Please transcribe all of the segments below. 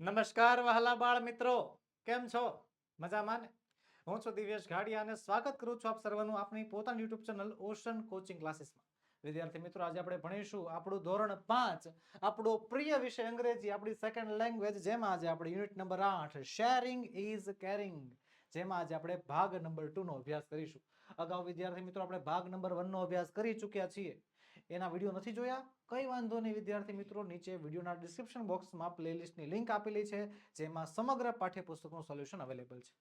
નમસ્કાર વહાલા બાળ મિત્રો. કેમ છો? મજામાં ને? હું છું દિવ્યેશ ઘાડિયા અને સ્વાગત કરું છું આપ સર્વનું આપણી પોતાની યુટ્યુબ ચેનલ ઓશન કોચિંગ ક્લાસીસમાં. વિદ્યાર્થી મિત્રો, આજે આપણે ભણીશું આપણું ધોરણ પાંચ, આપણો પ્રિય વિષય અંગ્રેજી, આપણી સેકન્ડ લેંગ્વેજ જેમાં આજે આપણે યુનિટ નંબર આઠ શેરિંગ ઇઝ કેરિંગ જેમાં આજે આપણે ભાગ નંબર ટુ નો અભ્યાસ કરીશું. અગાઉ વિદ્યાર્થી મિત્રો, આપણે ભાગ નંબર વન નો અભ્યાસ કરી ચૂક્યા છીએ. એના વીડિયો નથી જોયા? કઈ વાંધો નહીં, વિદ્યાર્થી મિત્રો, નીચે વિડીયોના ડિસ્ક્રિપ્શન બોક્સમાં પ્લેલિસ્ટની લિંક આપેલી છે, જેમાં સમગ્ર પાઠ્યપુસ્તકનું સોલ્યુશન અવેલેબલ છે.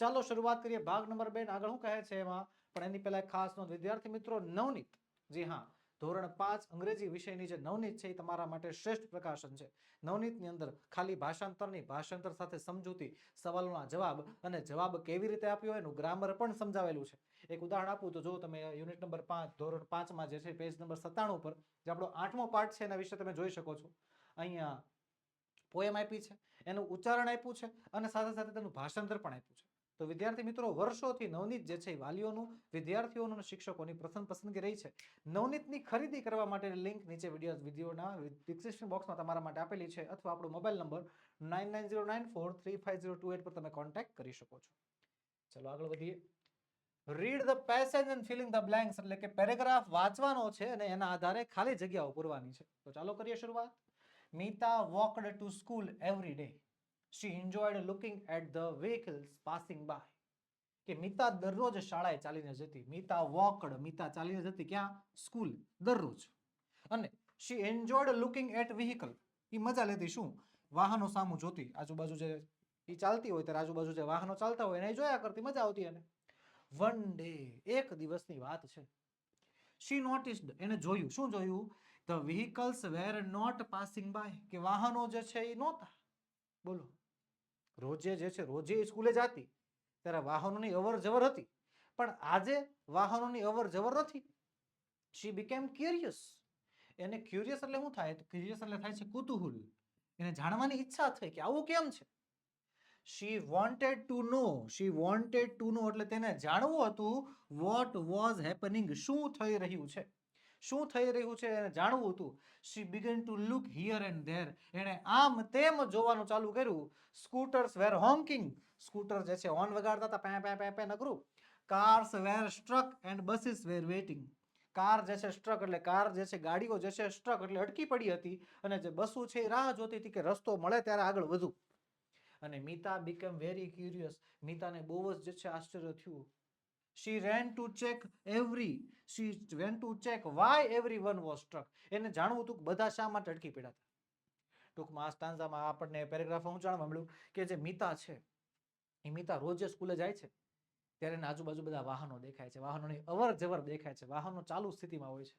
ચાલો શરૂઆત કરીએ ભાગ નંબર બે આગળ શું કહે છે એમાં? પણ એની પહેલા ખાસ નોંધ. વિદ્યાર્થી મિત્રો, નવનીત. જી હા, ધોરણ પાંચ, અંગ્રેજી વિષયની જે નવનીત છે એ તમારા માટે શ્રેષ્ઠ પ્રકાશન છે. નવનીતની અંદર ખાલી ભાષાંતરની, ભાષાંતર સાથે સમજૂતી સવાલોના જવાબ અને જવાબ કેવી રીતે આપ્યો એનું ગ્રામર પણ સમજાવેલું છે. એક ઉદાહરણ આપું તો જો તમે યુનિટ નંબર પાંચ, ધોરણ પાંચમાં જે છે પેજ નંબર સત્તાણું પર જે આપણો આઠમો પાઠ છે એના વિશે તમે જોઈ શકો છો. અહીંયા પોએમ આપી છે, એનું ઉચ્ચારણ આપ્યું છે અને સાથે સાથે તેનું ભાષાંતર પણ આપ્યું છે. તો વિદ્યાર્થી મિત્રો, વર્ષોથી નવનીત જે છે વાલીઓનું, વિદ્યાર્થીઓનું શિક્ષકોની પ્રથમ પસંદગી રહી છે. નવનીતની ખરીદી કરવા માટેની લિંક નીચે વીડિયો વિડીયોના ડિસ્ક્રિપ્શન બોક્સમાં તમારા માટે આપેલી છે અથવા આપણો mobile number nine nine zero nine four three five zero eight પર તમે કોન્ટેક્ટ કરી શકો છો. ચલો આગળ વધીએ. Read the passage and filling the blanks એટલે કે પેરેગ્રાફ વાંચવાનો છે અને એના આધારે ખાલી જગ્યાઓ પૂરવાની છે. તો ચાલો કરીએ શરૂઆત. Mita walked to school every day she enjoyed looking at the vehicles passing by કે મિતા દરરોજ શાળાએ ચાલીને જતી. મિતા વોકડ મિતા ચાલીને જતી ક્યાં? સ્કૂલ દરરોજ. અને she enjoyed looking at vehicle એ મજા લેતી શું? વાહનો સામું જોતી. આજુબાજુ જે એ ચાલતી હોય ત્યારે આજુબાજુ જે વાહનો ચાલતા હોય એને જોયા કરતી. મજા આવતી એને. વન ડે, એક દિવસની વાત છે. શી નોટિસ્ડ એને જોયું. શું જોયું? The vehicles were not passing by કે વાહનો જે છે એ નહોતા. બોલો. રોજે જે છે, રોજે સ્કૂલે જાતી. ત્યારે વાહનોની અવર જવર હતી. પણ આજે વાહનોની અવર જવર નથી. શી બીકેમ ક્યુરિયસ એને ક્યુરિયસ એટલે શું થાય? ક્યુરિયસ એટલે થાય છે કુતુહુલ. એને જાણવાની ઈચ્છા થઈ કે આવું કેમ છે? She wanted to know she wanted to know એટલે તેને જાણવું હતું વોટ વોઝ હેપનિંગ શું થઈ રહ્યું છે? શું થઈ રહ્યું છે એને જાણવું હતું. She began to look here and there એણે આમ તેમ જોવાનું ચાલુ કર્યું. સ્કૂટર્સ વેર હોંકિંગ સ્કૂટર જે છે હોર્ન વગાડતા હતા, પે પે પે પે, નકરું. Cars were struck and buses were waiting car જે છે સ્ટ્રક એટલે કાર જે છે, ગાડીઓ જે છે સ્ટ્રક એટલે અટકી પડી હતી. અને જે બસો છે એ રાહ જોતી હતી કે રસ્તો મળે ત્યારે આગળ વધુ. અને મીતા બીકમ વેરી ક્યુરિયસ મીતાને બહુ જ જે છે આશ્ચર્ય થયું. She ran to check every she went to check why every one was struck એને જાણવું હતું કે બધા શા માટે અટકી પડ્યા હતા. ટૂંકમાં આ સ્ટાન્ઝામાં આપણને પેરેગ્રાફમાં હું જાણવા મળ્યું કે જે મીતા છે, એ મીતા રોજ સ્કૂલે જાય છે, ત્યારે આજુબાજુ બધા વાહનો દેખાય છે, વાહનોની અવર જવર દેખાય છે, વાહનો ચાલુ સ્થિતિમાં હોય છે.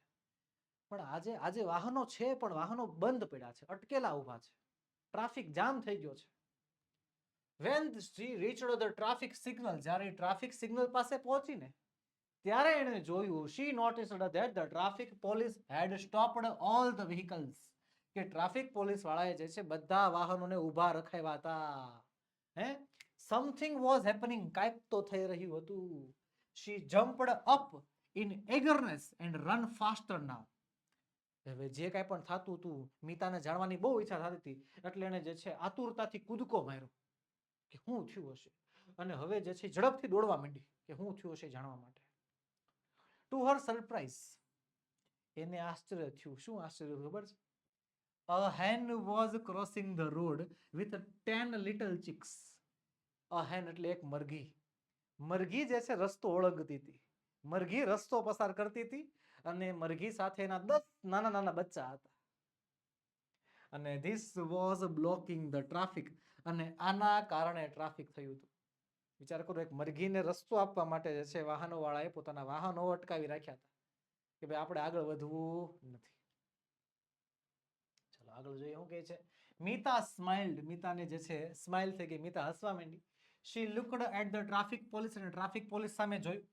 પણ આજે આજે વાહનો છે, પણ વાહનો બંધ પડ્યા છે, અટકેલા ઊભા છે. ટ્રાફિક જામ થઈ ગયો છે. When she reached the traffic signal જ્યારે ટ્રાફિક સિગ્નલ પાસે પહોંચીને ત્યારે એણે જોયું she noticed that the traffic police had stopped all the vehicles કે ટ્રાફિક પોલીસ વાળાએ જે છે બધા વાહનોને ઊભા રખાવ્યા હતા હે સમથિંગ વોઝ હેપનિંગ કાંઈક તો થઈ રહ્યું હતું she jumped up in eagerness and run faster now હવે જે કાંઈ પણ થતું હતું મીતાને જાણવાની બહુ ઈચ્છા થતી હતી એટલે એને જે છે આતુરતાથી કૂદકો માર્યો કે શું થયું હશે? અને હવે જે છે ઝડપથી દોડવા માંડી કે શું થયું હશે જાણવા માટે. ટુ હર સરપ્રાઈઝ એને આશ્ચર્ય થયું. શું આશ્ચર્ય ખબર છે? A hen was crossing the road with ten little chicks a hen એટલે એક મરઘી. મરઘી જે છે રસ્તો ઓળંગતી હતી. મરઘી રસ્તો પસાર કરતી હતી અને મરઘી સાથે એના દસ નાના નાના બચ્ચા હતા. અને this was blocking the traffic અને આના કારણે ટ્રાફિક થયું હતું. વિચાર કરો, એક મરઘીને રસ્તો આપવા માટે જે છે વાહનો વાળાએ પોતાના વાહનો અટકાવી રાખ્યા હતા. કે ભાઈ, આપણે આગળ વધવું નથી. ચલો, આગળ જોઈએ શું કહે છે. મીતા સ્માઇલ્ડ મીતાને જે છે સ્માઇલ થઈ ગઈ. મીતા હસવા માંડી. She looked at the traffic police અને ટ્રાફિક પોલીસ સામે જોયું.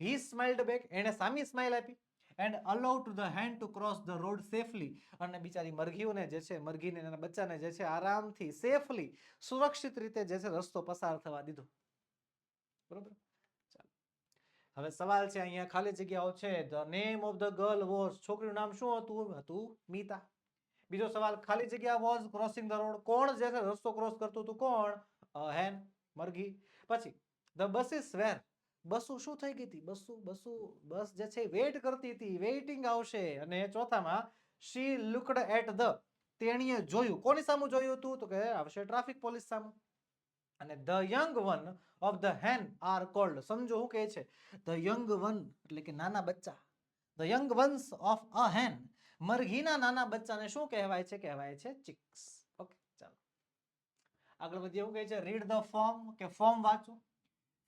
હી સ્માઇલ્ડ બેક, એણે સામી સ્માઇલ આપી. And allow to the hand to cross the road safely અને બિચારી મરઘીઓને જે છે, મરઘીને એના બચ્ચાને જે છે, આરામથી સેફલી સુરક્ષિત રીતે જે છે, રસ્તો પસાર થવા દીધો. બરોબર? હવે સવાલ છે, અહીંયા ખાલી જગ્યાઓ છે. The name of the girl was છોકરીનું નામ શું હતું? હતું મીતા. બીજો સવાલ, ખાલી જગ્યા વોઝ ક્રોસિંગ ધ રોડ કોણ જે છે, રસ્તો ક્રોસ કરતું હતું? કોણ? હેન, મરઘી. પછી ધ બસીસ વેર બસો શું થઈ ગઈ હતી? બસો બસો, બસ જે છે વેઇટ કરતી હતી. વેઇટિંગ આવશે. અને ચોથામાં શી લુકડ એટ ધ તેણીએ જોયું. કોની સામે જોયું હતું? તો કે આવશે ટ્રાફિક પોલીસ સામે. અને the young one of the hen are called સમજો હું કહે છે. ધ યંગ વન એટલે કે નાના બચ્ચા. The young ones of a hen મરઘીના નાના બચ્ચાને શું કહેવાય છે? કહેવાય છે ચિક્સ ઓકે ચાલો. આગળ વધીએ. એવું કહે છે રીડ ધ ફોર્મ કે ફોર્મ વાંચો.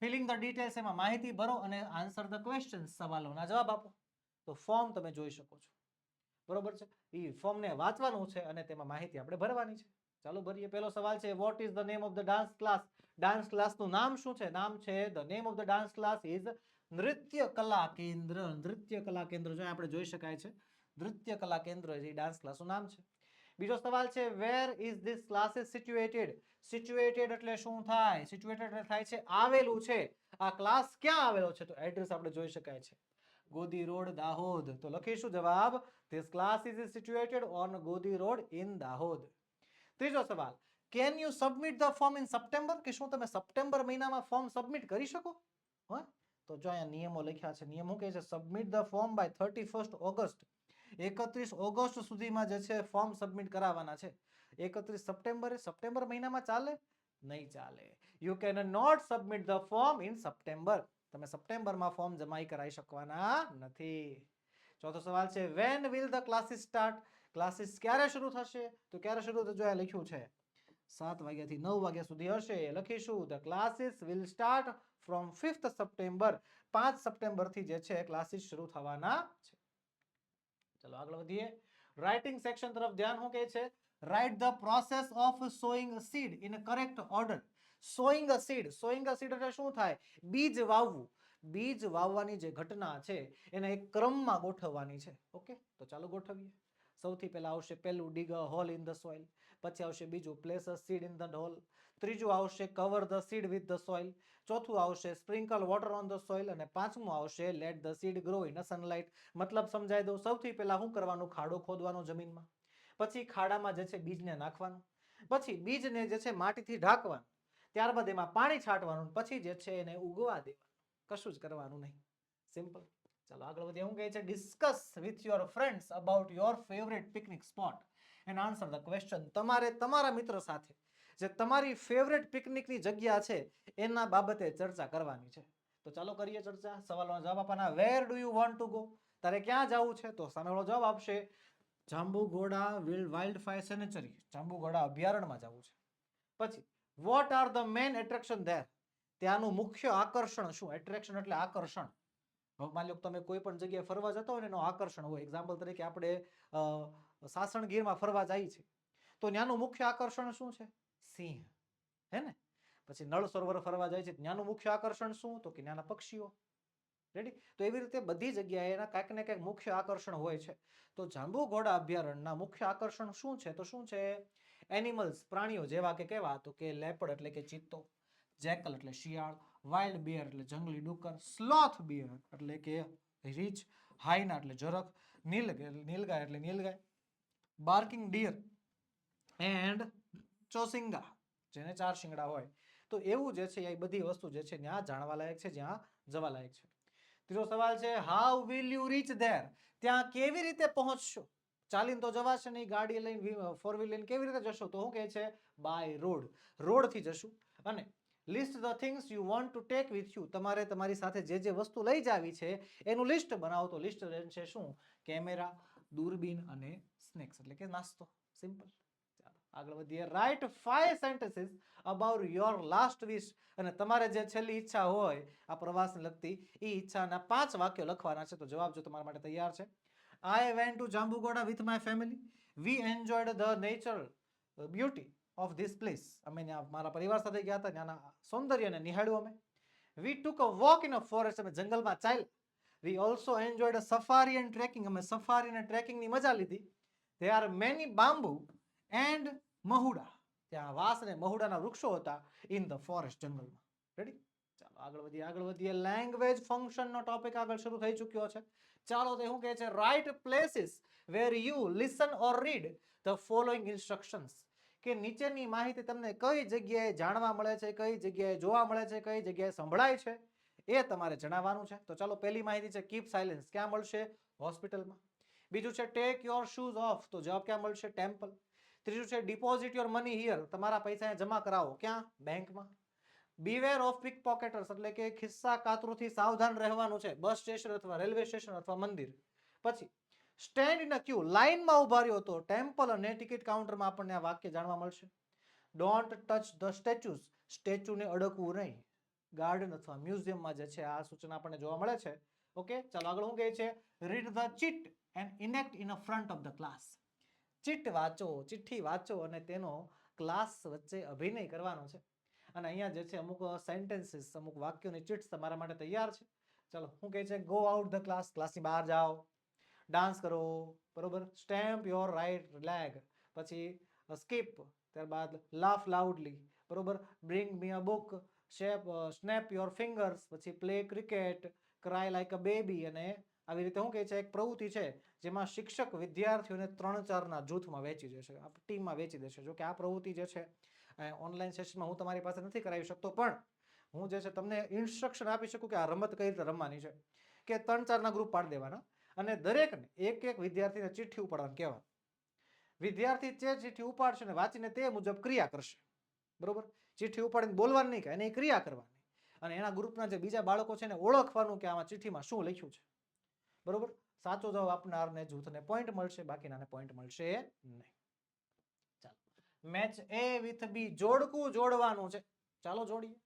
ફિલિંગ ધ ડિટેલ્સ એમાં માહિતી ભરો અને આન્સર ધ ક્વેશ્ચન સવાલોના જવાબ આપો. તો ફોર્મ તમે જોઈ શકો છો. બરોબર છે? એ ફોર્મને વાંચવાનું છે અને તેમાં માહિતી આપણે ભરવાની છે. ચાલો ભરીએ. પહેલો સવાલ છે what is the name of the dance class dance ક્લાસનું નામ શું છે? નામ છે the name of the dance class is Nritya Kala Kendra. નૃત્ય કલા કેન્દ્ર જો આપણે જોઈ શકાય છે. નૃત્ય કલા કેન્દ્ર એ ડાન્સ ક્લાસનું નામ છે. બીજો સવાલ છે where is this classes situated situated એટલે શું થાય? સિચ્યુએટેડ એટલે થાય છે આવેલું છે. આ ક્લાસ ક્યાં આવેલો છે? તો એડ્રેસ આપણે જોઈ શકાય છે. ગોદી રોડ દાહોદ. તો લખીશું જવાબ this class is situated on Godi road in Dahod. ત્રીજો સવાલ can you submit the form in September કે શું તમે સપ્ટેમ્બર મહિનામાં ફોર્મ સબમિટ કરી શકો? હા? તો જો અહીંયા નિયમો લખ્યા છે, નિયમો કહે છે submit the form by thirty first August એકત્રીસ ઓગસ્ટ સુધીમાં જે છે ફોર્મ સબમિટ કરાવવાના છે. એકત્રીસ સપ્ટેમ્બરે, સપ્ટેમ્બર મહિનામાં ચાલે? નહીં ચાલે. You can not submit the form in September તમે સપ્ટેમ્બરમાં ફોર્મ જમા કરાવી શકવાના નથી. ચોથો સવાલ છે when will the classes start classes ક્યારે શરૂ થશે? તો ક્યારે શરૂ થશે? જોયા લખ્યું છે, સાત વાગ્યાથી નવ વાગ્યા સુધી હશે. લખીશું the classes will start from fifth September પાંચ સપ્ટેમ્બરથી જે છે ક્લાસીસ શરૂ થવાના છે. ચલો આગળ વધીએ. રાઇટિંગ સેક્શન તરફ ધ્યાન શું કહે છે write the process of sowing seed in correct order sowing a seed sowing a seed એટલે શું થાય? બીજ વાવવું. બીજ વાવવાની જે ઘટના છે, એને એક ક્રમમાં ગોઠવવાની છે. ઓકે? તો ચાલો ગોઠવીએ. સૌથી પહેલાં આવશે પહેલું dig hole in the soil, પછી આવશે બીજું place a seed in the hole, ત્રીજું આવશે cover the seed with the soil, ચોથું આવશે sprinkle water on the soil અને પાંચમું આવશે let the seed grow in a sunlight. મતલબ સમજાઈ દઉં, સૌથી પહેલાં શું કરવાનું? ખાડો ખોદવાનો જમીનમાં. પછી ખાડામાં જે છે બીજને નાખવાનું. પછી બીજને જે છે માટીથી ઢાંકવાનું. ત્યારબાદ એમાં પાણી છાંટવાનું. પછી જે છે એને ઉગવા દેવાનું. કશું જ કરવાનું નહીં. સિમ્પલ. ચાલો આગળ વધીએ. હું કહે છે discuss with your friends about your favourite picnic spot and answer the question તમારે તમારા મિત્ર સાથે જે તમારી ફેવરેટ પિકનિકની જગ્યા છે, એના બાબતે ચર્ચા કરવાની છે. તો ચાલો કરીએ ચર્ચા. સવાલોના જવાબ આપવાના. Where do you want to go તારે ક્યાં જવું છે? તો સામેવાળો જવાબ આપશે, Jambughoda will wild fire sanctuary Jambughoda અભયારણ્યમાં જવું છે. પછી what are the main attraction there ત્યાંનું મુખ્ય આકર્ષણ શું? એટ્રેક્શન એટલે આકર્ષણ. માની લો તમે કોઈ પણ જગ્યાએ ફરવા જતા હોય ને એનું આકર્ષણ હોય. એક્ઝામ્પલ તરીકે આપણે સાસણગીરમાં ફરવા જાય છે. તો ત્યાંનું મુખ્ય આકર્ષણ શું છે? સિંહ. હે ને? પછી નળ સરોવર ફરવા જાય છે. ત્યાંનું મુખ્ય આકર્ષણ શું? તો કે ત્યાંના પક્ષીઓ. રેડી તો એવી રીતે બધી જગ્યાએ એના કાંઈક ને કાંઈક મુખ્ય આકર્ષણ હોય છે. તો જાંબુઘોડા અભયારણ્યના મુખ્ય આકર્ષણ શું છે? તો શું છે? એનિમલ્સ પ્રાણીઓ જેવા કે કેવા તો કે લેપડ એટલે કે ચિત્તો જેકલ એટલે શિયાળ વાઇલ્ડ બિયર એટલે જંગલી ડુક્કર સ્લોથ બિયર એટલે કે રીચ હાઈના એટલે જરખ નીલ નીલગાય એટલે નીલગાય બાર્કિંગ ડીર એન્ડ ચોસિંગા, જેને ચાર શિંગડા હોય. તો એવું જે છે એ બધી વસ્તુ જે છે ત્યાં જાણવા લાયક છે, જ્યાં જવા લાયક છે. ત્રીજો સવાલ છે how will you reach there ત્યાં કેવી રીતે પહોંચશો? ચાલીને તો જવાશે નહીં, ગાડી લઈને, ફોર વ્હીલ લઈને કેવી રીતે જશો? તો હું કહે છે બાય રોડ રોડથી જશું. અને list the things you want to take with you તમારે તમારી સાથે જે જે વસ્તુ લઈ જવી છે, એનું લિસ્ટ બનાવો. તો લિસ્ટ છે શું? કેમેરા, દૂરબીન અને સ્નેક્સ એટલે કે નાસ્તો. સિમ્પલ આગળ વધીએ. Write five sentences about your last wish અને તમારે જે છેલ્લી ઈચ્છા હોય, આ પ્રવાસને લગતી એ ઈચ્છાના પાંચ વાક્યો લખવાના છે. તો જવાબ જો તમારા માટે તૈયાર છે. I went to Jambughoda with my family we enjoyed the nature beauty of this place અમે ત્યાં મારા પરિવાર સાથે ગયા હતા, ત્યાંના સૌંદર્યને નિહાળ્યું અમે. We took a walk in a forest અમે જંગલમાં ચાલ્યા. We also enjoyed a safari and trekking અમે સફારી અને ટ્રેકિંગની મજા લીધી. They are many bamboo and mahuda ત્યાં વાસ અને મહુડાના વૃક્ષો હતા ઇન ધ ફોરેસ્ટ જંગલમાં. રેડી ચાલો, આગળ વધીએ આગળ વધીએ. લેંગ્વેજ ફંક્શનનો ટોપિક આગળ શરૂ થઈ ચૂક્યો છે. ચાલો, તો શું કહે છે? Write places where you listen or read the following instructions કે નીચેની માહિતી તમને કઈ જગ્યાએ જાણવા મળે છે, કઈ જગ્યાએ જોવા મળે છે, કઈ જગ્યાએ સંભળાય છે, એ તમારે જણાવવાનું છે. તો ચાલો પહેલી માહિતી છે કીપ સાયલેન્સ ક્યાં મળશે? હોસ્પિટલમાં. બીજું છે ટેક યોર શૂઝ ઓફ તો જવાબ ક્યાં મળશે? ટેમ્પલ ત્રીજું છે ડિપોઝિટ યોર મની હિયર તમારા પૈસા જમા કરાવો. ક્યાં? બેંકમાં. બીવેર ઓફ પિક પોકેટર્સ એટલે કે ખિસ્સા કાતરુથી સાવધાન રહેવાનું છે. બસ સ્ટેશન અથવા રેલવે સ્ટેશન અથવા મંદિર. પછી સ્ટેન્ડ અ ક્યુ લાઇનમાં ઊભા રહ્યો હતો ટેમ્પલ અને ટિકિટ કાઉન્ટરમાં આપણને આ વાક્ય જાણવા મળશે. ડોન્ટ ટચ ધ સ્ટેચ્યુઝ સ્ટેચ્યુને અડકવું નહીં. ગાર્ડન અથવા મ્યુઝિયમમાં જે છે, આ સૂચના આપણને જોવા મળે છે. ઓકે ચાલો આગળ શું કહે છે? Read the chit and enact in a front of the class chit વાંચો, ચિઠ્ઠી વાંચો અને તેનો ક્લાસ વચ્ચે અભિનય કરવાનો છે. અને અહીંયા જે છે, અમુક સેન્ટેન્સીસ અમુક વાક્યોની ચીટ્સ તમારા માટે તૈયાર છે. ચાલો, શું કહે છે? ગો આઉટ ધ ક્લાસ ક્લાસની બહાર જાઓ. ડાન્સ કરો, બરોબર? સ્ટેમ્પ યોર રાઇટ લેગ પછી સ્કીપ ત્યારબાદ લાફ લાઉડલી બરોબર? Bring me a book shape snap your fingers પછી play cricket cry like a baby અને આવી રીતે શું કહે છે? એક પ્રવૃત્તિ છે, જેમાં શિક્ષક વિદ્યાર્થીઓને ત્રણ ચારના જૂથમાં વેચી દેશે. ટીમમાં વેચી દેશે. જો કે આ પ્રવૃત્તિ જે છે ઓનલાઈન સેશનમાં હું તમારી પાસે નથી કરાવી શકતો, પણ હું જે છે, તમને ઇન્સ્ટ્રક્શન આપી શકું કે આ રમત કઈ રીતે રમવાની છે? કે ત્રણ ચારના ગ્રુપ પાડી દેવાના. અને દરેકને એક એક વિદ્યાર્થીને ચિઠ્ઠી ઉપાડવાનું કહેવાનું. વિદ્યાર્થી જે ચિઠ્ઠી ઉપાડશે ને વાંચીને તે મુજબ ક્રિયા કરશે. બરોબર? ચિઠ્ઠી ઉપાડીને બોલવાની નહીં કે એની ક્રિયા કરવાની. અને એના ગ્રુપના જે બીજા બાળકો છે ને, ઓળખવાનું કે આમાં ચિઠ્ઠીમાં શું લખ્યું છે. બરોબર? સાચો જવાબ આપનારને જૂથને પોઈન્ટ મળશે, બાકીનાને પોઈન્ટ મળશે નહીં. ચાલો. મેચ એ વિથ બી જોડકું જોડવાનું છે. ચાલો જોડીએ.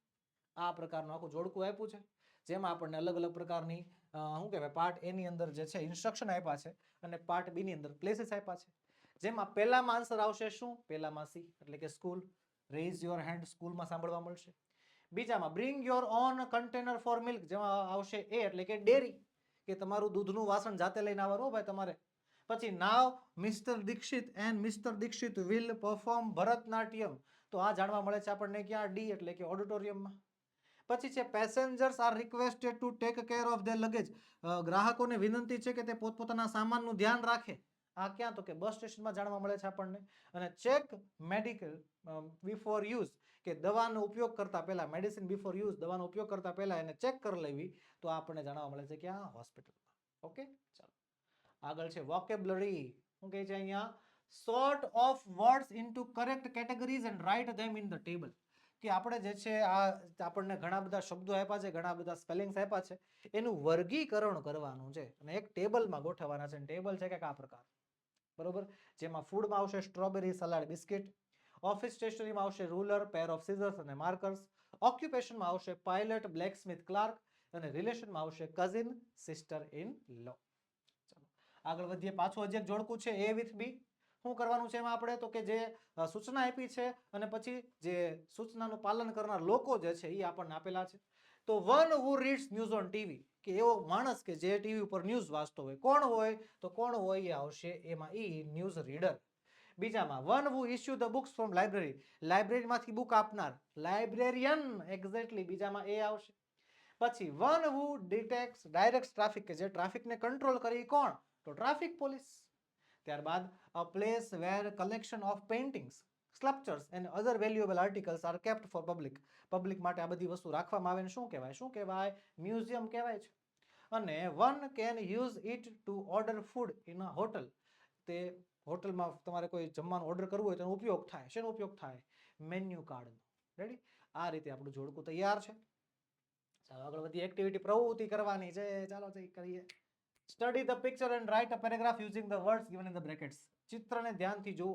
આ પ્રકારનું આખું જોડકું આપ્યું છે. જેમાં આપણને અલગ અલગ પ્રકારની શું કહેવાય પાર્ટ એની અંદર જે છે ઇન્સ્ટ્રક્શન આપ્યા છે અને પાર્ટ બીની અંદર પ્લેસીસ આપ્યા છે. જેમાં પહેલામાં આન્સર આવશે શું? પહેલામાં સી એટલે કે સ્કૂલ રેઝ યોર હેન્ડ સ્કૂલમાં સાંભળવા મળશે. બીજામાં bring your own container for milk જેમાં આવશે એ એટલે કે ડેરી કે તમારું દૂધનું વાસણ જાતે લઈને આવવાનું ભાઈ તમારે. પછી now mister Dikshit and mister Dikshit will perform Bharatanatyam. તો આ જાણવા મળે છે આપણને ક્યાં? ડી એટલે કે ઓડિટોરિયમમાં પછી છે passengers are requested to take care of their luggage ગ્રાહકોને વિનંતી છે કે તે પોતપોતાના સામાનનું ધ્યાન રાખે. આ ક્યાં તો કે બસ સ્ટેશનમાં જાણવા મળે છે આપણને. અને ચેક મેડિકલ બિફોર યુઝ કે દવાનો ઉપયોગ કરતા પહેલા મેડિસિન બિફોર યુઝ દવાનો ઉપયોગ કરતા પહેલા એને ચેક કરી લેવી, તો આપણને જાણવા મળે છે કે આ હોસ્પિટલમાં ઓકે ચાલો. આગળ છે વોકેબ્લરી શું કહે છે અહીંયા? Sort of words into correct categories and write them in the table કે આપણે જે છે આ આપણને ઘણા બધા શબ્દો આપ્યા છે, ઘણા બધા સ્પેલિંગ્સ આપ્યા છે, એનું વર્ગીકરણ કરવાનું છે અને એક ટેબલમાં ગોઠવવાના છે ટેબલ છે કે આ પ્રકાર. બરોબર? જેમાં ફૂડમાં આવશે સ્ટ્રોબેરી સલાડ બિસ્કિટ ઓફિસ સ્ટેશનરીમાં આવશે રૂલર પેર ઓફ સિઝર્સ અને માર્કર્સ ઓક્યુપેશનમાં આવશે પાયલટ બ્લેકસ્મિથ ક્લાર્ક અને રિલેશનમાં આવશે કઝિન સિસ્ટર ઇન લો ચાલો, આગળ વધીએ. પાછું હજી એક જોડકું છે એ વિથ બી શું કરવાનું છે એમાં આપણે? તો કે જે સૂચના આપી છે અને પછી જે સૂચનાનું પાલન કરનાર લોકો જે છે એ આપણને આપેલા છે. તો one who reads news on TV, કે એવો માણસ કે જે ટીવી ઉપર ન્યૂઝ વાંચતો હોય, કોણ હોય? તો કોણ હોય એ આવશે એમાં એ ન્યૂઝ રીડર. બીજામાં, one who issue the books from library, લાઇબ્રેરીમાંથી book આપનાર, લાઇબ્રેરિયન એક્ઝેક્ટલી બીજામાં એ આવશે. પછી, one who detect direct traffic, કે જે ટ્રાફિકને કંટ્રોલ કરી કોણ? તો ટ્રાફિક પોલીસ. ત્યારબાદ a place where collection of paintings sculptures and other valuable articles are kept for public public માટે આ બધી વસ્તુ રાખવામાં આવે ને શું કહેવાય? શું કહેવાય? મ્યુઝિયમ કહેવાય છે. અને one can use it to order food in a hotel તે હોટલમાં તમારે કોઈ જમવાનું ઓર્ડર કરવું હોય તેનો ઉપયોગ થાય. શેનો ઉપયોગ થાય? મેન્યુ કાર્ડનો રેડી આ રીતે આપણું જોડકું તૈયાર છે. ચાલો આગળ બધી એક્ટિવિટી પ્રવૃત્તિ કરવાની છે. ચાલો જઈ કરીએ. Study the picture and write a paragraph using the words given in the brackets ચિત્રને ધ્યાનથી જુઓ.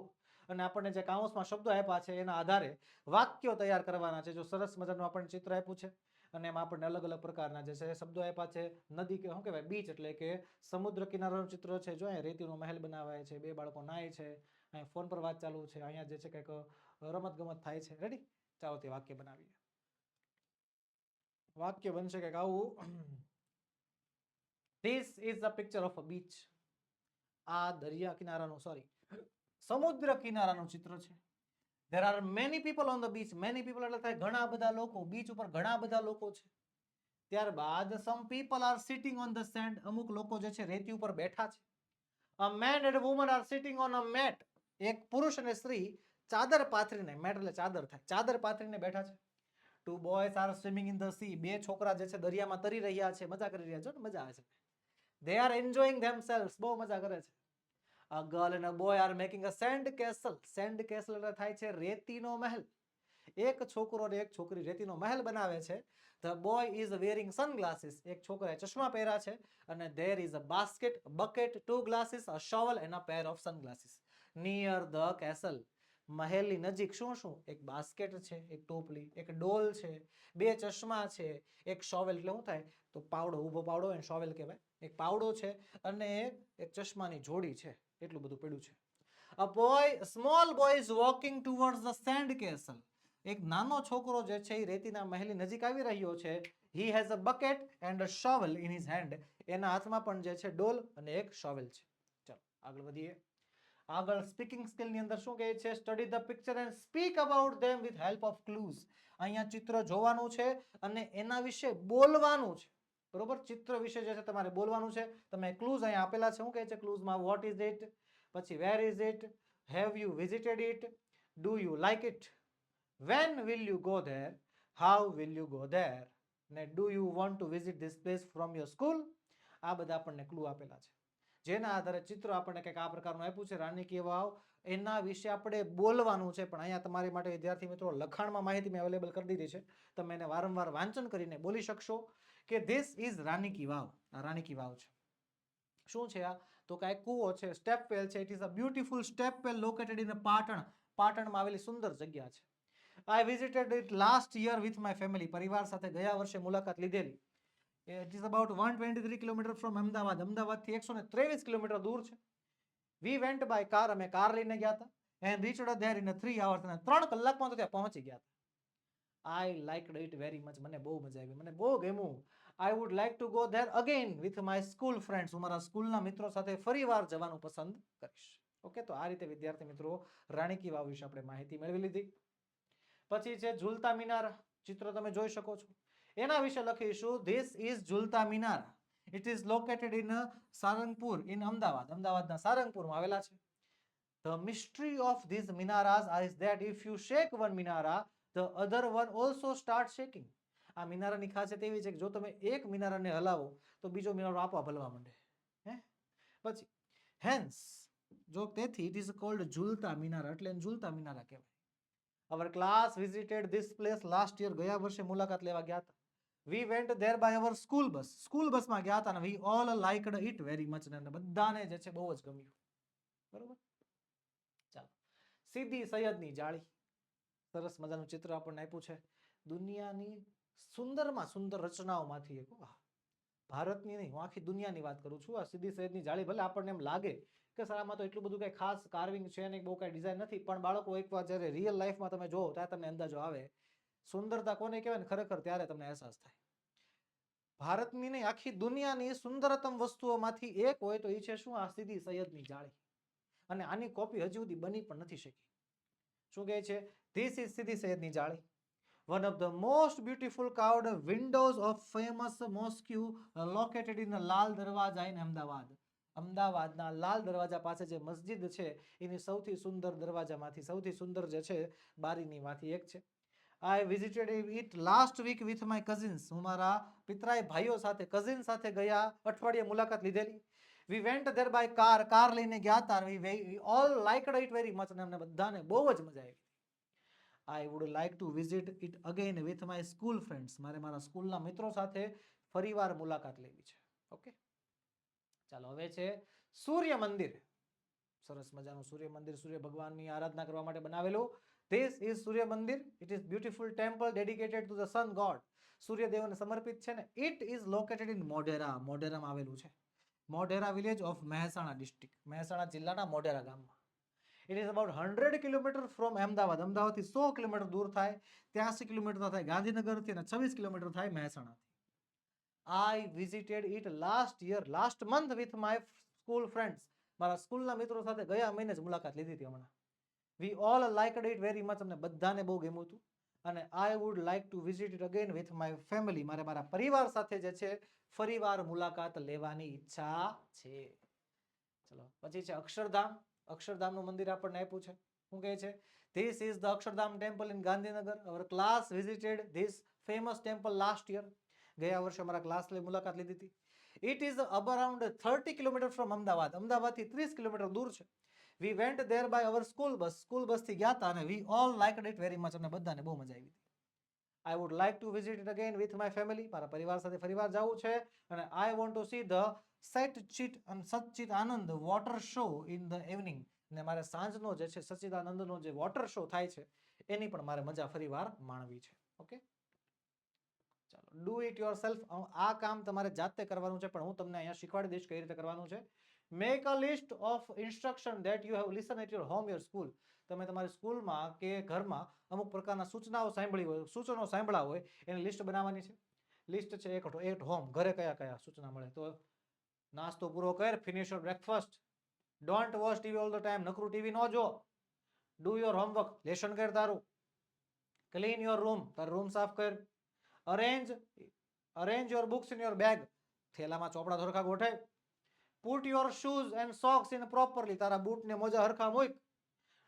અને આપણને જે કાઉન્સમાં શબ્દો આપ્યા છે, એના આધારે વાક્યો તૈયાર કરવાના છે. જો સરસ મજાનું આપણને ચિત્ર આપ્યું છે, અને એમાં આપણને અલગ અલગ પ્રકારના જે છે, શબ્દો આપ્યા છે, નદી કે શું કહેવાય બીચ એટલે કે સમુદ્ર કિનારાનું ચિત્ર છે. જો અહીંયા રેતીનો મહેલ બનાવાય છે, બે બાળકો નાય છે, અહીંયા ફોન પર વાત ચાલુ છે, અહીંયા જે છે કંઈક રમત ગમત થાય છે. રેડી ચાલો તે વાક્ય બનાવીએ. વાક્ય બનશે કંઈક આવું. This is a picture of a beach આ દરિયા કિનારાનું સોરી સમુદ્ર કિનારાનું ચિત્ર છે. There are many people on the beach, many people એટલે થાય ઘણા બધા લોકો બીચ ઉપર ઘણા બધા લોકો છે. ત્યારબાદ some people are sitting on the sand અમુક લોકો જે છે રેતી ઉપર બેઠા છે. A man and woman are sitting on a mat એક પુરુષ અને સ્ત્રી ચાદર પાથરીને મેટ એટલે ચાદર થાય, ચાદર પાથરીને બેઠા છે. Two boys are swimming in the sea બે છોકરા જે છે દરિયામાં તરી રહ્યા છે, મજા કરી રહ્યા છે ને? મજા આવે છે. દે આર એન્જોયિંગ themselves બહુ મજા કરે છે a girl and a boy are making a sand castle sand castle એટલે થાય છે રેતીનો મહેલ એક છોકરો અને એક છોકરી રેતીનો મહેલ બનાવે છે the boy is wearing sunglasses એક છોકરાએ ચશ્મા પહેર્યા છે અને is a basket a bucket two glasses a shovel and a pair of sunglasses near the castle મહેલની નજીક શું શું એક બાસ્કેટ છે એક ટોપલી એક ડોલ છે બે ચશ્મા છે એક શોવેલ એટલે શું થાય તો પાવડો ઊભો પાવડો એને શોવેલ કહેવાય એક પાવડો છે અને એક ચશ્માની જોડી છે. એટલું બધું પડ્યું છે. A boy small boys walking walking towards the sand castle એક નાનો છોકરો જે છે એ રેતીના મહેલની નજીક આવી રહ્યો છે. He has a bucket and a shovel in his hand એના હાથમાં પણ જે છે ડોલ અને એક શોવેલ છે. ચાલો, આગળ વધીએ. આગળ સ્પીકિંગ સ્કિલની અંદર શું કહે છે? Study the picture and speak about them with help of clues અહીંયા ચિત્ર જોવાનું છે અને એના વિશે બોલવાનું છે. બરોબર? ચિત્ર વિશે જે છે તમારે બોલવાનું છે. તમે ક્લૂઝ અહીંયા આપેલા છે. શું કહે છે ક્લૂઝમાં વોટ ઇઝ ઇટ પછી where is it have you visited it do you like it when will you go there how will you go there ને do you want to visit this place from your school આ બધા આપણને clue આપેલા છે. જેના આધારે ચિત્ર આપણને કંઈક આ પ્રકારનું આપ્યું છે. રાણી કી વાવ એના વિશે આપણે બોલવાનું છે, પણ અહીંયા તમારી માટે વિદ્યાર્થી મિત્રો લખાણમાં માહિતી મેં અવેલેબલ કરી દીધી છે. તમે એને વારંવાર વાંચન કરીને બોલી શકશો કે ધીસ ઇઝ રાની કી વાવ. આ રાણી કી વાવ છે. શું છે આ? તો કાંઈ કૂવો છે સ્ટેપ વેલ છે. It is a beautiful step well located in Patan. પાટણમાં આવેલી સુંદર જગ્યા છે. I visited it last year with my family પરિવાર સાથે ગયા વર્ષે મુલાકાત લીધેલી. It is about one twenty three kilometre from Ahmedabad. અમદાવાદથી એકસો ને ત્રેવીસ કિલોમીટર દૂર છે. વી વેન્ટ બાય કાર અમે કાર લઈને ગયા હતા. And reached there in three hours અને ત્રણ કલાકમાં તો ત્યાં પહોંચી ગયા હતા. I like it very much મને બહુ મજા આવી. મને બહુ ગમ્યું. I would like to go there again with my school friends હું મારા સ્કૂલના મિત્રો સાથે ફરીવાર જવાનું પસંદ કરીશ. ઓકે તો આ રીતે વિદ્યાર્થી મિત્રો રાણી કી વાવ વિશે આપણે માહિતી મેળવી લીધી. પછી છે ઝુલતા મિનારા. ચિત્ર તમે જોઈ શકો છો. એના વિશે લખીશું this is Jhulta Minar. It is located in Sarangpur in Ahmedabad અમદાવાદના સારંગપુરમાં આવેલા છે. The mystery of these minarets is that if you shake one minara the other one also start shaking આ મિનારાની ખાસિયત એવી છે કે જો તમે એક મિનારાને હલાવો, તો બીજો મિનારો આપવા ભલવા માંડે. હે? પછી હેન્સ જો તેથી it is called Jhulta Minara, એટલે ઝૂલતા મિનારા કહેવાય. Our class visited this place last year ગયા વર્ષે મુલાકાત લેવા ગયા હતા. We went there by our school bus school બસમાં ગયા હતા અને we all liked it very much અને બધાને જે છે બહુ જ ગમ્યું. બરોબર? ચાલો. સીધી સૈયદની જાળી. સરસ મજાનું ચિત્ર આપણને આપ્યું છે. દુનિયાની સુંદરમાં સુંદર રચનાઓમાંથી એક. વાહ! ભારતની નહીં, હું આખી દુનિયાની વાત કરું છું. આ સીધી સૈયદની જાળી ભલે આપણને એમ લાગે કે સર આમાં તો એટલું બધું કંઈ ખાસ કાર્વિંગ છે ને બહુ કાંઈ ડિઝાઇન નથી, પણ બાળકો એકવાર જ્યારે રિયલ લાઈફમાં તમે જોવો ત્યારે તમને અંદાજો આવે સુંદરતા કોને કહેવાય ખરેખર ત્યારે તમને અહેસાસ થાય. ભારતની નહીં આખી દુનિયાની સુંદરતમ વસ્તુઓમાંથી એક હોય તો એ છે શું? આ સીધી સૈયદની જાળી. અને આની કોપી હજી સુધી બની પણ નથી શકી. શું કહે છે? ધીસ ઇઝ સીધી સૈયદની જાળી. One of the most beautiful carved of famous mosque uh, located in Lal Darwaja in Ahmedabad. અમદાવાદના લાલ દરવાજા પાસે જે મસ્જિદ છે એની સૌથી સુંદર દરવાજામાંથી સૌથી સુંદર જે છે બારીનીમાંથી એક છે. I visited it last week with my cousins હું મારા પિતરાય ભાઈઓ સાથે કઝિન સાથે ગયા, અઠવાડિયે મુલાકાત લીધેલી. We went there by car car લઈને ગયા હતા. We all liked it very much અને અમને બધાને બહુ જ મજા આવી. I would like to visit it again with my school friends મારે મારા સ્કૂલના મિત્રો સાથે ફરીવાર મુલાકાત લેવી છે. ઓકે ચાલો, હવે છે સૂર્ય મંદિર. સરસ મજાનું સૂર્ય મંદિર, સૂર્ય ભગવાનની આરાધના કરવા માટે બનાવેલું. This is Surya Mandir it is beautiful temple dedicated to the sun god સૂર્યદેવને સમર્પિત છે ને? It is located in Modhera મોઢેરામાં આવેલું છે. Modhera village of Mahesana district Mahesana જિલ્લાના મોઢેરા ગામમાં. It is about hundred kilometre from Ahmedabad અમદાવાદથી સો kilometre દૂર થાય. ત્યાંસી કિલોમીટર થાય ગાંધીનગરથી અને છવ્વીસ કિલોમીટર થાય મહેસાણાથી I visited it last year last month with my school friends મારા સ્કૂલના મિત્રો સાથે ગયા મહિને જ મુલાકાત લીધી હતી હમણાં. We all liked it very much અમને બધાને બહુ ગમ્યું હતું. અને I would like to visit it again with my family મારે મારા પરિવાર સાથે જે છે, ફરીવાર મુલાકાત લેવાની ઈચ્છા છે. ચલો, પછી છે અક્ષરધામ. અક્ષરધામનું મંદિર આપણને આપ્યું છે. શું કહે છે? This is the Akshardham temple in Gandhinagar. Our class visited this famous temple last year ગયા વર્ષે અમારા ક્લાસ લઈ મુલાકાત લીધી હતી. It is around thirty kilometre from Ahmedabad અમદાવાદથી ત્રીસ કિલોમીટર દૂર છે. We went there by our school bus school બસથી ગયા હતા અને we all liked it very much અમને બધાને બહુ મજા આવી હતી. I would like to visit it again with my family મારા પરિવાર સાથે ફરીવાર જવું છે અને I want to see the Sat Chit અને Sachit Anand water show in the evening અને મારે સાંજનો જે છે સચિદાનંદનો જે વોટર શો થાય છે, એની પણ મારે મજા ફરીવાર માણવી છે. ઓકે ચાલો ડુ ઇટ યોર સેલ્ફ આ કામ તમારે જાતે કરવાનું છે, પણ હું તમને અહીંયા શીખવાડી દઈશ કઈ રીતે કરવાનું છે. Make a list of instruction that you have listen at your home your school તમે તમારી સ્કૂલમાં કે ઘરમાં અમુક પ્રકારના સૂચનાઓ સાંભળી હોય, સૂચનો સાંભળ્યા હોય, એની લિસ્ટ બનાવવાની છે. લિસ્ટ છે એક એટ હોમ ઘરે કયા કયા સૂચના મળે. તો નાસ્તો પૂરો કર finish your breakfast don't watch TV all the time નકરું ટીવી ન જો. ડુ યોર હોમવર્ક લેશન કર તારું. ક્લીન યોર રૂમ તારું રૂમ સાફ કર. Arrange arrange your books in your bag થેલામાં ચોપડા ધોરખા ગોઠાય put your shoes and socks in properly તારા બૂટ ને મોજા હરખા મૂક.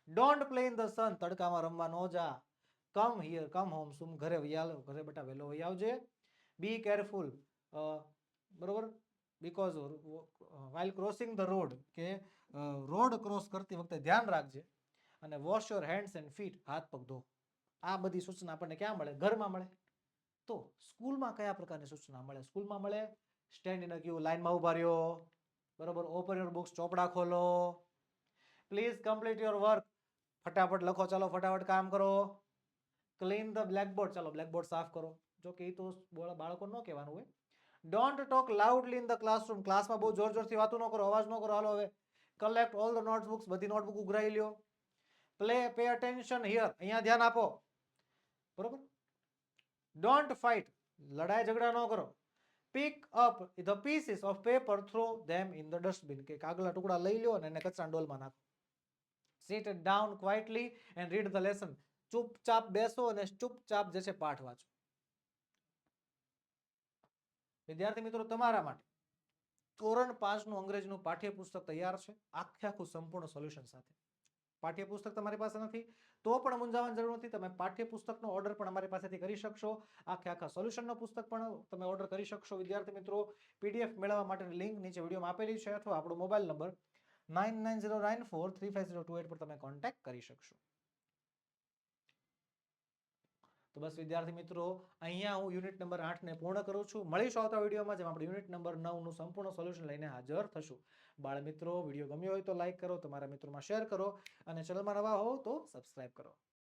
Don't play in the sun તડકામાં રમવા ન જા. કમ હિયર કમ હોમ સુમ ઘરે વૈયાલ ઘરે બેટા વહેલો વહી આવજે. બી કેરફુલ બરોબર? Because while crossing the road કે રોડ ક્રોસ કરતી વખતે ધ્યાન રાખજે. અને wash your hands and feet હાથ પગ ધો. આ બધી સૂચના આપણને ક્યાં મળે? ઘરમાં મળે. તો સ્કૂલમાં કયા પ્રકારની સૂચના મળે? સ્કૂલમાં મળે? સ્ટેન્ડ ઇન ક્યુ લાઈનમાં ઊભા રહ્યો. બરોબર? ઓપન યોર બુક્સ ચોપડા ખોલો. પ્લીઝ કમ્પ્લીટ યોર વર્ક ફટાફટ લખો, ચાલો ફટાફટ કામ કરો. ક્લીન ધ બ્લેકબોર્ડ ચાલો બ્લેકબોર્ડ સાફ કરો. જો કે એ તો બોલા- બાળકો ન કહેવાનું હોય. Don't talk loudly in the classroom ક્લાસમાં બહુ જોર જોરથી વાતો ન કરો, અવાજ ન કરો. હાલો હવે. કલેક્ટ ઓલ ધ નોટબુક્સ બધી નોટબુક ઉઘરાઈ લ્યો. પ્લે પે અટેન્શન હિયર અહીંયા ધ્યાન આપો. બરોબર? ડોન્ટ ફાઇટ લડાઈ ઝઘડા ન કરો. Pick up the pieces of paper throw them in the dustbin કે કાગળના ટુકડા લઈ લો અને એને કચરા ડોલમાં નાખો. Sit down quietly and read the lesson ચૂપચાપ બેસો અને ચૂપચાપ જે છે પાઠ વાંચો. વિદ્યાર્થી મિત્રો, તમારા માટે ધોરણ પાંચનું અંગ્રેજીનું પાઠ્યપુસ્તક તૈયાર છે. આખે આખું સંપૂર્ણ સોલ્યુશન સાથે. પાઠ્યપુસ્તક તમારી પાસે નથી. તો પણ મૂંઝાવાની જરૂર નથી. તમે પાઠ્યપુસ્તકનો ઓર્ડર પણ અમારી પાસેથી કરી શકશો. આખે આખા સોલ્યુશનનો પુસ્તક પણ તમે ઓર્ડર કરી શકશો. વિદ્યાર્થી મિત્રો પીડીએફ મેળવવા માટેની લિંક નીચે વિડીયોમાં આપેલી છે અથવા આપણો mobile number nine nine zero nine four three five zero two eight પર તમે કોન્ટેક્ટ કરી શકશો. તો બસ વિદ્યાર્થી મિત્રો, અહીંયા હું યુનિટ નંબર આઠને પૂર્ણ કરું છું. મળીશું આવતા વિડીયોમાં જેમાં આપણે યુનિટ નંબર નવનું સંપૂર્ણ સોલ્યુશન લઈને હાજર થશું. બાળ મિત્રો, વીડિયો ગમ્યો હોય તો લાઇક કરો, તમારા મિત્રોમાં શેર કરો અને ચેનલમાં નવા હો તો સબસ્ક્રાઈબ કરો.